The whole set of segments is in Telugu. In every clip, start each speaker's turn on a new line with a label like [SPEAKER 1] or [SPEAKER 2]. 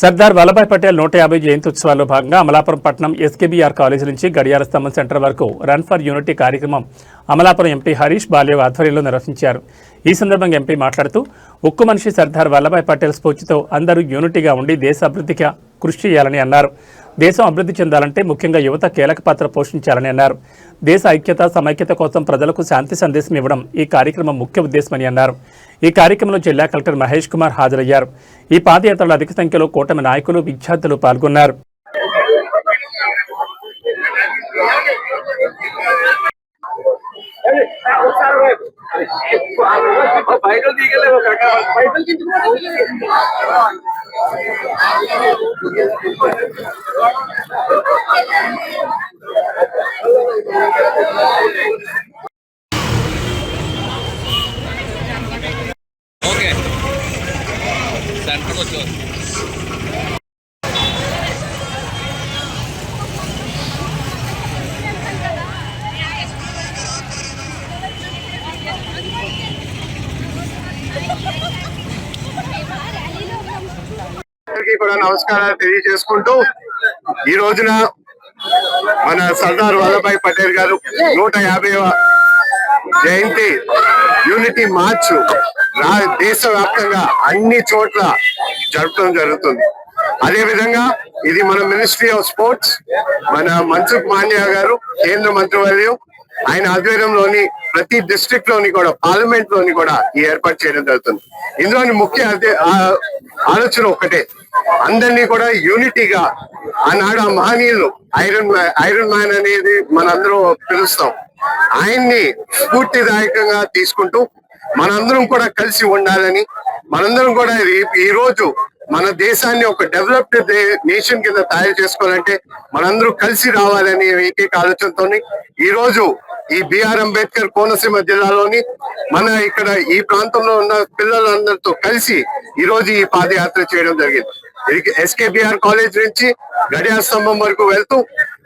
[SPEAKER 1] సర్దార్ వల్లభాయ్ పటేల్ నూట యాభై జయంతి ఉత్సవాల్లో భాగంగా అమలాపురం పట్టణం ఎస్కేబీఆర్ కాలేజీ నుంచి గడియార స్తంభం సెంటర్ వరకు రన్ ఫర్ యూనిటీ కార్యక్రమం అమలాపురం ఎంపీ హరీష్ బాల్యవ్ ఆధ్వర్యంలో నిర్వహించారు. ఈ సందర్భంగా ఎంపీ మాట్లాడుతూ ఉక్కు మనిషి సర్దార్ వల్లభాయ్ పటేల్ స్ఫూర్తితో అందరూ యూనిటీగా ఉండి దేశ అభివృద్ధికి కృషి చేయాలని అన్నారు. దేశం అభివృద్ధి చెందాలంటే ముఖ్యంగా యువత కీలక పాత్ర పోషించాలని అన్నారు. దేశ ఐక్యత సమైక్యత కోసం ప్రజలకు శాంతి సందేశం ఇవ్వడం ఈ కార్యక్రమం ముఖ్య ఉద్దేశమని అన్నారు. ఈ కార్యక్రమంలో జిల్లా కలెక్టర్ మహేష్ కుమార్ హాజరయ్యారు. ఈ పాదయాత్రలో అధిక సంఖ్యలో కూటమి నాయకులు విద్యార్థులు పాల్గొన్నారు.
[SPEAKER 2] బయట దిగలేవు బయట
[SPEAKER 3] ఓకే సెంటర్కి వచ్చి
[SPEAKER 2] అందరికీ కూడా నమస్కారాలు తెలియజేసుకుంటూ ఈ రోజున మన సర్దార్ వల్లభాయ్ పటేల్ గారు నూట యాభైవ జయంతి యూనిటీ మార్చ్ రా దేశవ్యాప్తంగా అన్ని చోట్ల జరపడం జరుగుతుంది. అదే విధంగా ఇది మన మినిస్ట్రీ ఆఫ్ స్పోర్ట్స్ మన మన్సుఖ్ మాండ్యా గారు కేంద్ర మంత్రివర్యం ఆయన ఆధ్వర్యంలోని ప్రతి డిస్ట్రిక్ట్లోని కూడా పార్లమెంట్లోని కూడా ఈ ఏర్పాటు చేయడం జరుగుతుంది. ఇందులోని ముఖ్య ఆలోచన ఒకటే అందరినీ కూడా యూనిటీగా ఆనాడు ఆ మహనీయులు ఐరన్ ఐరన్ మ్యాన్ అనేది మనందరం పిలుస్తాం. ఆయన్ని స్ఫూర్తిదాయకంగా తీసుకుంటూ మనందరం కూడా కలిసి ఉండాలని మనందరం కూడా ఈ- రోజు మన దేశాన్ని ఒక డెవలప్డ్ నేషన్ కింద తయారు చేసుకోవాలంటే మనందరూ కలిసి రావాలని ఏకైక ఆలోచనతో ఈ రోజు ఈ బిఆర్ అంబేద్కర్ కోనసీమ జిల్లాలోని మన ఇక్కడ ఈ ప్రాంతంలో ఉన్న పిల్లలందరితో కలిసి ఈ రోజు ఈ పాదయాత్ర చేయడం జరిగింది. ఎస్కేబిఆర్ కాలేజ్ నుంచి గడియా స్తంభం వరకు వెళ్తూ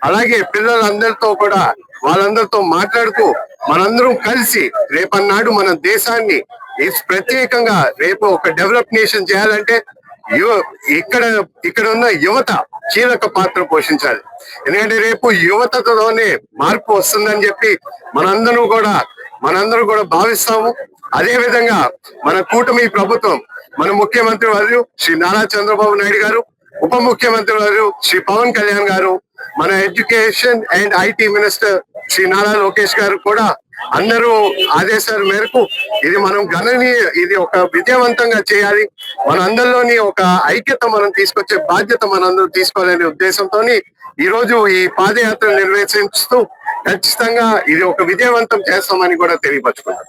[SPEAKER 2] అలాగే పిల్లలందరితో కూడా వాళ్ళందరితో మాట్లాడుతూ మనందరం కలిసి రేపన్నాడు మన దేశాన్ని. ఈ ప్రత్యేకంగా రేపు ఒక డెవలప్ నేషన్ చేయాలంటే యువ ఇక్కడ ఇక్కడ ఉన్న యువత కీలక పాత్ర పోషించాలి. ఎందుకంటే రేపు యువతతోనే మార్పు వస్తుందని చెప్పి మనందరం కూడా మనందరం కూడా భావిస్తాము. అదే విధంగా మన కూటమి ప్రభుత్వం మన ముఖ్యమంత్రి వారు శ్రీ నారా చంద్రబాబు నాయుడు గారు ఉప ముఖ్యమంత్రి వారు శ్రీ పవన్ కళ్యాణ్ గారు మన education and IT minister Shri Nara Lokesh గారు కూడా అందరూ ఆదేశాల మేరకు ఇది మనం గణనీయ ఇది ఒక విజయవంతంగా చేయాలి. మన అందరిలోని ఒక ఐక్యత మనం తీసుకొచ్చే బాధ్యత మనందరూ తీసుకోవాలనే ఉద్దేశంతో ఈ రోజు ఈ పాదయాత్ర నిర్వహిస్తూ ఖచ్చితంగా ఇది ఒక విజయవంతం చేస్తామని కూడా తెలియపరచుకుంటాం